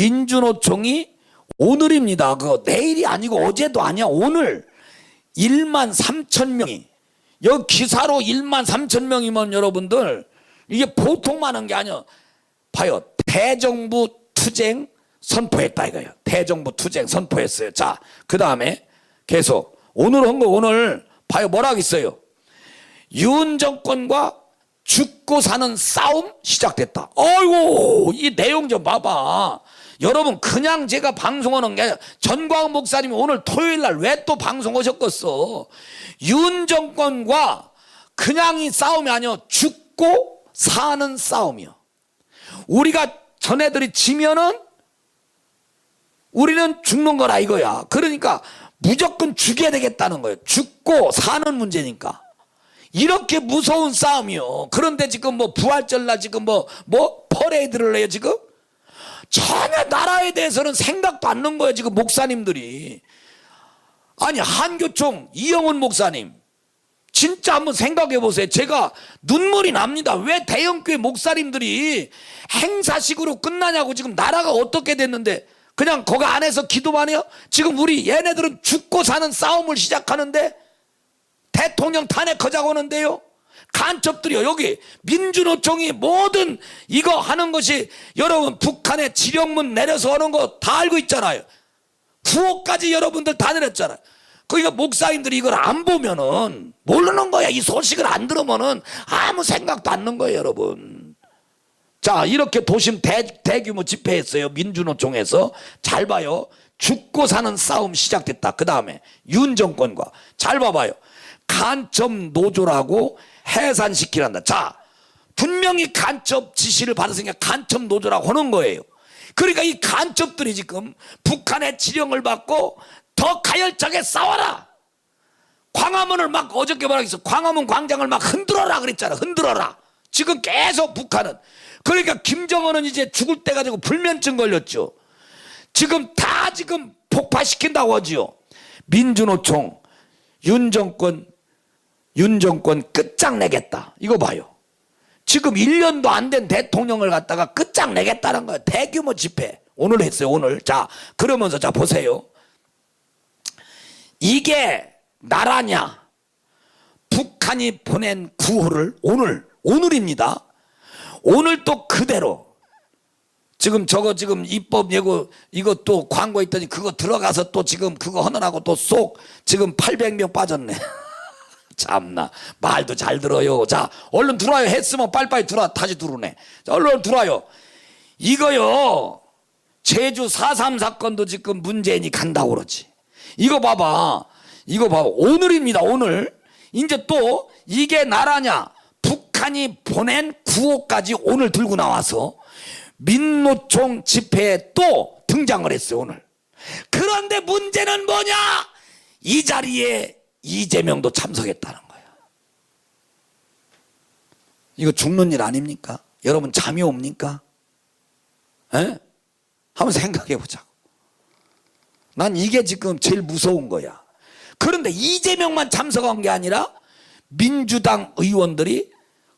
민주노총이 오늘입니다. 그 내일이 아니고 어제도 아니야. 오늘 1만 3천 명이 여기 기사로 1만 3천 명이면 여러분들 이게 보통 많은 게 아니야. 봐요. 대정부 투쟁 선포했다 이거예요. 대정부 투쟁 선포했어요. 자, 그 다음에 계속 오늘 한 거 오늘 봐요. 뭐라고 있어요? 윤 정권과 죽고 사는 싸움 시작됐다. 어이구, 이 내용 좀 봐봐. 여러분, 그냥 제가 방송하는 게 전광훈 목사님이 오늘 토요일 날 왜 또 방송하셨겠어? 윤 정권과 그냥이 싸움이 아니요. 죽고 사는 싸움이요. 우리가 전애들이 지면은 우리는 죽는 거라 이거야. 그러니까 무조건 죽여야 되겠다는 거예요. 죽고 사는 문제니까. 이렇게 무서운 싸움이요. 그런데 지금 뭐 부활절 날 지금 뭐, 뭐 퍼레이드를 해요 지금? 전혀 나라에 대해서는 생각도 안 넣은 거예요 지금 목사님들이. 아니 한교총 이영훈 목사님 진짜 한번 생각해 보세요. 제가 눈물이 납니다. 왜 대형교회 목사님들이 행사식으로 끝나냐고 지금 나라가 어떻게 됐는데 그냥 거기 안에서 기도만 해요? 지금 우리 얘네들은 죽고 사는 싸움을 시작하는데 대통령 탄핵하자고 하는데요. 간첩들이요. 여기 민주노총이 모든 이거 하는 것이 여러분 북한의 지령문 내려서 하는 거 다 알고 있잖아요. 9호까지 여러분들 다 내렸잖아요. 그러니까 목사님들이 이걸 안 보면은 모르는 거야. 이 소식을 안 들으면은 아무 생각도 안는 거예요, 여러분. 자, 이렇게 도심 대, 대규모 집회했어요. 민주노총에서. 잘 봐요. 죽고 사는 싸움 시작됐다. 그 다음에 윤 정권과 잘 봐봐요. 간첩 노조라고 해산시키란다. 자, 분명히 간첩 지시를 받았으니까 간첩 노조라고 하는 거예요. 그러니까 이 간첩들이 지금 북한의 지령을 받고 더 가열차게 싸워라. 광화문을 막 어저께 했어. 광화문 광장을 막 흔들어라 그랬잖아. 흔들어라. 지금 계속 북한은. 그러니까 김정은은 이제 죽을 때 가지고 불면증 걸렸죠. 지금 다 지금 폭파시킨다고 하지요. 민주노총, 윤정권, 윤 정권 끝장내겠다. 이거 봐요. 지금 1년도 안 된 대통령을 갖다가 끝장내겠다는 거예요. 대규모 집회. 오늘 했어요, 오늘. 자, 그러면서 자, 보세요. 이게 나라냐? 북한이 보낸 구호를 오늘, 오늘입니다. 오늘 또 그대로 지금 저거 지금 입법 예고 또 광고 있더니 그거 들어가서 또 지금 그거 하느라고 또 쏙 지금 800명 빠졌네. 참나 말도 잘 들어요. 자 얼른 들어와요. 했으면 빨리빨리 들어와 다시 들어오네. 자, 얼른 들어와요. 이거요. 제주 4.3 사건도 지금 문재인이 간다고 그러지. 이거 봐봐. 이거 봐봐. 오늘입니다. 오늘. 이제 또 이게 나라냐. 북한이 보낸 구호까지 오늘 들고 나와서 민노총 집회에 또 등장을 했어요. 오늘. 그런데 문제는 뭐냐? 이 자리에 이재명도 참석했다는 거야. 이거 죽는 일 아닙니까? 여러분 잠이 옵니까? 에? 한번 생각해 보자고. 난 이게 지금 제일 무서운 거야. 그런데 이재명만 참석한 게 아니라 민주당 의원들이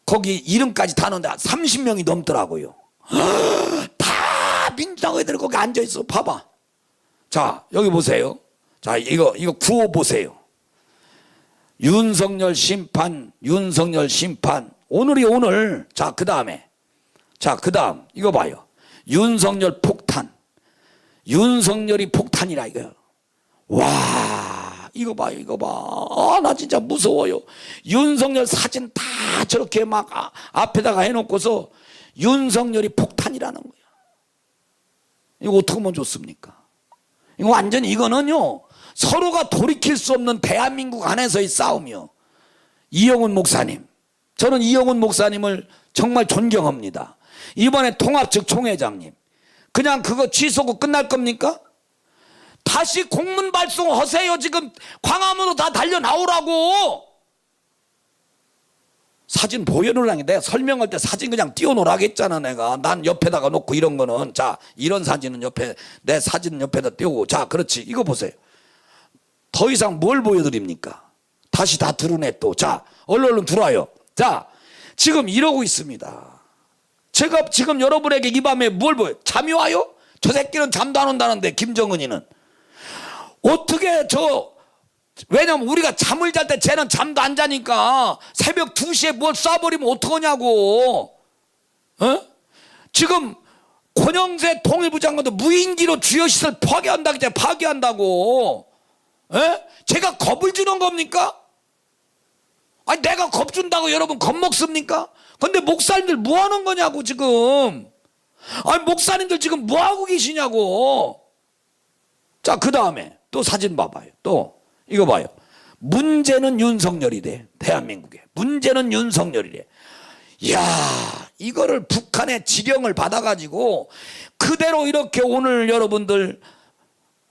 거기 이름까지 다 넣는데 30명이 넘더라고요. 다 민주당 의원들이 거기 앉아 있어. 봐봐. 자, 여기 보세요. 자, 이거, 이거 구호 보세요. 윤석열 심판, 윤석열 심판. 오늘이 오늘. 자, 그 다음에. 자, 그 다음. 이거 봐요. 윤석열 폭탄. 윤석열이 폭탄이라 이거요. 와, 이거 봐요, 이거 봐. 아, 나 진짜 무서워요. 윤석열 사진 다 저렇게 막 아- 앞에다가 해놓고서 윤석열이 폭탄이라는 거야. 이거 어떻게 하면 좋습니까? 이거 완전 이거는요, 서로가 돌이킬 수 없는 대한민국 안에서의 싸움이요. 이영훈 목사님. 저는 이영훈 목사님을 정말 존경합니다. 이번에 통합 측 총회장님. 그냥 그거 취소고 끝날 겁니까? 다시 공문 발송하세요. 지금 광화문으로 다 달려 나오라고. 사진 보여놓으라니 내가 설명할 때 사진 그냥 띄워놓으라고 했잖아 내가 난 옆에다가 놓고 이런 거는 자 이런 사진은 옆에 내 사진 옆에다 띄우고 자 그렇지 이거 보세요 더 이상 뭘 보여드립니까? 다시 다 드러내 또 자 얼른 얼른 들어와요. 자 지금 이러고 있습니다. 제가 지금 여러분에게 이 밤에 뭘 보여? 잠이 와요? 저 새끼는 잠도 안 온다는데 김정은이는. 어떻게 저 왜냐면 우리가 잠을 잘 때 쟤는 잠도 안 자니까 새벽 2시에 뭘 쏴버리면 어떡하냐고. 어? 지금 권영세 통일부 장관도 무인기로 주요 시설 파괴한다고 이제 파괴한다고 에? 제가 겁을 주는 겁니까? 아니 내가 겁 준다고 여러분 겁먹습니까? 근데 목사님들 뭐 하는 거냐고 지금 아니 목사님들 지금 뭐 하고 계시냐고 자 그 다음에 또 사진 봐봐요 또 이거 봐요 문제는 윤석열이래 대한민국에 문제는 윤석열이래 이야 이거를 북한의 지령을 받아가지고 그대로 이렇게 오늘 여러분들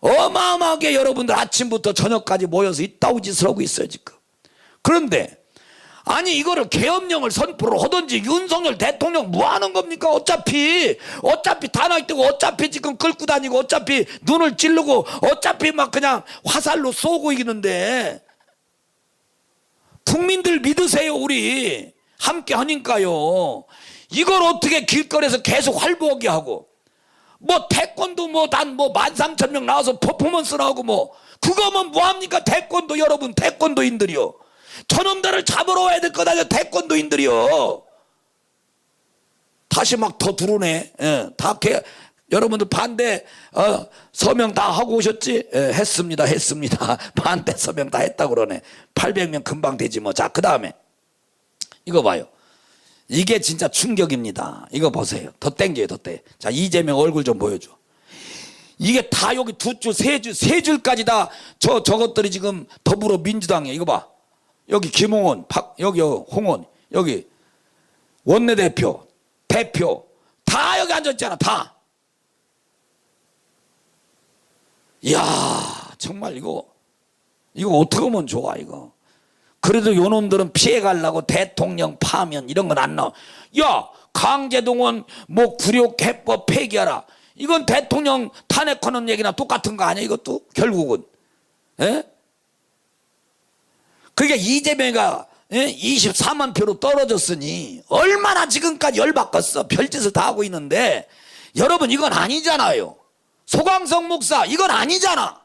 어마어마하게 여러분들 아침부터 저녁까지 모여서 이따위 짓을 하고 있어요 지금. 그런데 아니 이거를 계엄령을 선포를 하든지 윤석열 대통령 뭐 하는 겁니까? 어차피 어차피 단합 뜨고 어차피 지금 끌고 다니고 어차피 눈을 찌르고 어차피 막 그냥 화살로 쏘고 있는데 국민들 믿으세요 우리. 함께 하니까요. 이걸 어떻게 길거리에서 계속 활보하게 하고 뭐 태권도 뭐단뭐 만 삼천 명 나와서 퍼포먼스 나오고 뭐. 그거면 뭐합니까? 태권도 여러분 태권도인들이요. 저놈들을 잡으러 와야 될 거다 태권도인들이요. 다시 막 더 들어오네 예, 다 개, 여러분들 반대 어, 서명 다 하고 오셨지? 예, 했습니다 했습니다. 반대 서명 다 했다 그러네. 800명 금방 되지 뭐 자 그 다음에 이거 봐요 이게 진짜 충격입니다. 이거 보세요. 더 땡겨요, 더 땡. 자, 이재명 얼굴 좀 보여줘. 이게 다 여기 두 줄, 세 줄, 세 줄까지 다 저, 저것들이 지금 더불어민주당이에요. 이거 봐. 여기 김홍원, 박, 여기 홍원, 여기 원내대표, 대표, 다 여기 앉았잖아, 다. 이야, 정말 이거, 이거 어떻게 하면 좋아, 이거. 그래도 요놈들은 피해가려고 대통령 파면 이런 건 안 나와. 야, 강제동원 뭐 구력 해법 폐기하라. 이건 대통령 탄핵하는 얘기나 똑같은 거 아니야, 이것도? 결국은. 예? 그게 이재명이가 예? 24만 표로 떨어졌으니 얼마나 지금까지 열받겠어. 별짓을 다 하고 있는데 여러분 이건 아니잖아요. 소강성 목사 이건 아니잖아.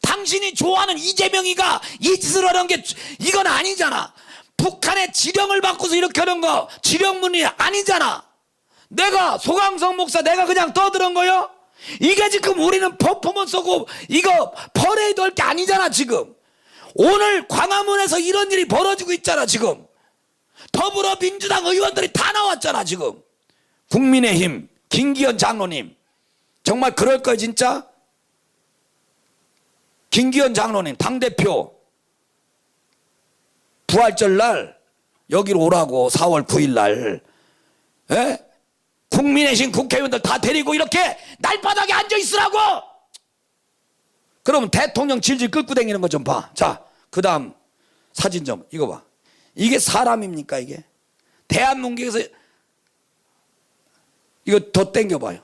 당신이 좋아하는 이재명이가 이 짓을 하는 게 이건 아니잖아. 북한의 지령을 받고서 이렇게 하는 거 지령문이 아니잖아. 내가 소강성 목사 내가 그냥 떠드는 거요? 이게 지금 우리는 퍼포먼스고 이거 퍼레이드 할 게 아니잖아 지금. 오늘 광화문에서 이런 일이 벌어지고 있잖아 지금. 더불어민주당 의원들이 다 나왔잖아 지금. 국민의힘 김기현 장로님 정말 그럴 거예요 진짜? 김기현 장로님 당대표 부활절 날 여기로 오라고 4월 9일 날 에? 국민의힘 국회의원들 다 데리고 이렇게 날바닥에 앉아 있으라고 그러면 대통령 질질 끌고 다니는 거 좀 봐. 자, 그 다음 사진 좀 이거 봐. 이게 사람입니까 이게? 대한민국에서 이거 더 땡겨봐요.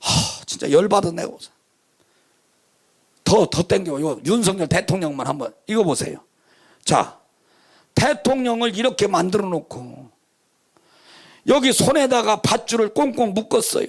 하, 진짜 열받은 내가 더, 더 땡겨. 이거 윤석열 대통령만 한번 이거 보세요. 자, 대통령을 이렇게 만들어 놓고 여기 손에다가 밧줄을 꽁꽁 묶었어요.